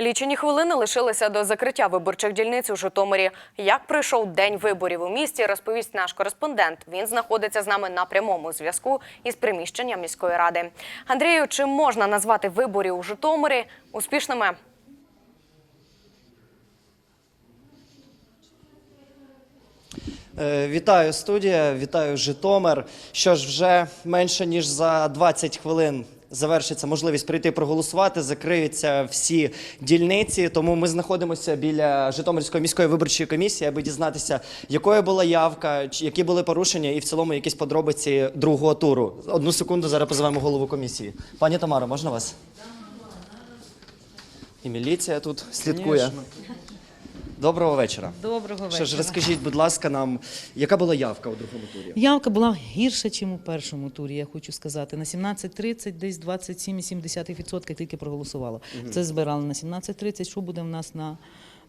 Лічені хвилини лишилися до закриття виборчих дільниць у Житомирі. Як пройшов день виборів у місті, розповість наш кореспондент. Він знаходиться з нами на прямому зв'язку із приміщенням міської ради. Андрію, чи можна назвати виборів у Житомирі успішними? Е, Вітаю студія, вітаю Житомир. Що ж, вже менше ніж за 20 хвилин завершиться можливість прийти проголосувати. Закриються всі дільниці. Тому ми знаходимося біля Житомирської міської виборчої комісії, аби дізнатися, якою була явка, які були порушення, і в цілому якісь подробиці другого туру. Одну секунду зараз позиваємо голову комісії. Пані Тамара, можна вас? І міліція тут слідкує. Доброго вечора. Доброго Що вечора. ж, розкажіть, будь ласка, нам, яка була явка у другому турі? Явка була гірша, ніж у першому турі, я хочу сказати. На 17.30 десь 27,7% тільки проголосувало. Це збирали на 17.30. Що буде в нас на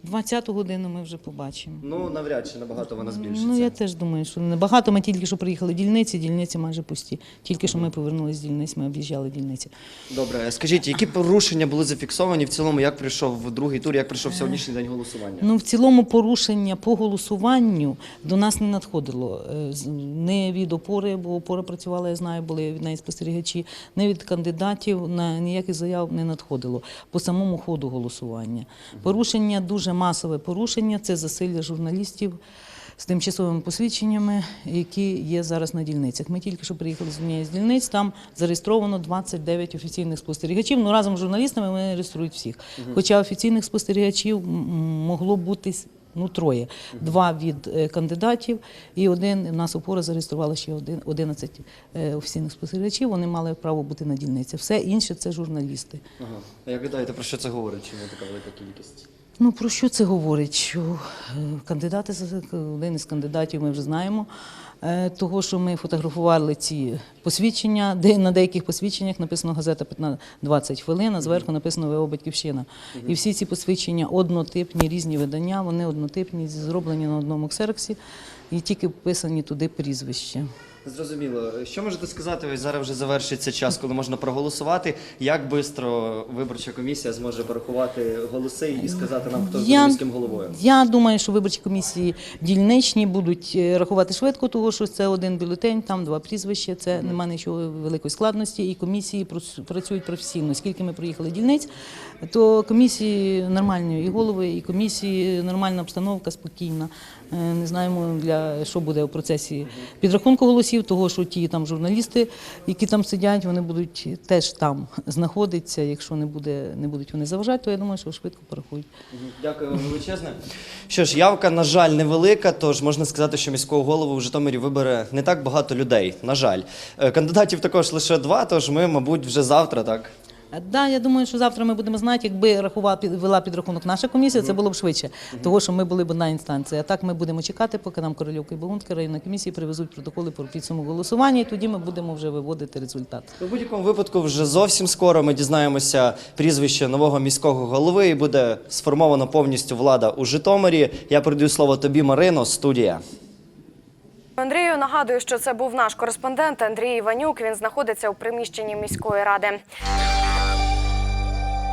20 годину, ми вже побачимо. Ну, навряд чи набагато вона збільшиться. Ну, я теж думаю, що небагато. Ми тільки що приїхали в дільниці, дільниці майже пусті. Тільки що ми повернулися з дільниць, ми об'їжджали дільниці. Добре, скажіть, які порушення були зафіксовані в цілому, як прийшов другий тур, як прийшов сьогоднішній день голосування? Ну, в цілому порушення по голосуванню до нас не надходило. Е, Не від опори, бо опора працювала, я знаю, були від неї спостерігачі, не від кандидатів, на ніяких заяв не надходило по самому ходу голосування. Порушення, дуже масове порушення це засилля журналістів. З тимчасовими посвідченнями, які є зараз на дільницях. Ми тільки що приїхали з однієї з дільниць. Там зареєстровано 29 офіційних спостерігачів. Ну разом з журналістами вони реєструють всіх. Хоча офіційних спостерігачів могло бути ну троє: два від е, кандидатів, і один у нас опора зареєструвала ще один 11 е, офіційних спостерігачів. Вони мали право бути на дільниці. Все інше це журналісти. Ага. А як гадаєте, про що це говорить? Чому така велика кількість? Ну про що це говорить? Що е, кандидати один із кандидатів ми вже знаємо. е, Того, що ми фотографували ці посвідчення, де на деяких посвідченнях написано газета 15 20 хвилин, а зверху написано ВО Батьківщина. І всі ці посвідчення однотипні, різні видання, вони однотипні, зроблені на одному ксероксі, і тільки вписані туди прізвища. Зрозуміло. Що можете сказати? Ось зараз вже завершиться час, коли можна проголосувати. Як швидко виборча комісія зможе порахувати голоси і сказати нам, хто буде міським головою? Я думаю, що виборчі комісії дільничні будуть е, рахувати швидко, тому що це один бюлетень, там два прізвища, це немає нічого великої складності, і комісії працюють професійно. Скільки ми проїхали дільниць, то комісії нормальні і голови, і комісії нормальна обстановка, спокійна. Е, Не знаємо для що буде у процесі підрахунку голосів, того що ті там журналісти, які там сидять, вони будуть теж там знаходитися. Якщо не буде, не будуть вони заважати, то я думаю, що швидко порахують. Дякую вам величезне. Що ж, явка, на жаль, невелика, тож можна сказати, що міського голову в Житомирі вибере не так багато людей. На жаль, Е, кандидатів також лише два, тож ми, мабуть, вже завтра так. Так, да, я думаю, що завтра ми будемо знати, якби рахувала вела підрахунок наша комісія, це було б швидше, того що ми були б одна інстанція. А так ми будемо чекати, поки нам Корольовка і Богунська районна комісії привезуть протоколи про підсумок голосування, і тоді ми будемо вже виводити результат. У будь-якому випадку, вже зовсім скоро ми дізнаємося прізвище нового міського голови і буде сформовано повністю влада у Житомирі. Я передаю слово тобі, Марино, студія. Андрію нагадую, що це був наш кореспондент Андрій Іванюк. Він знаходиться у приміщенні міської ради.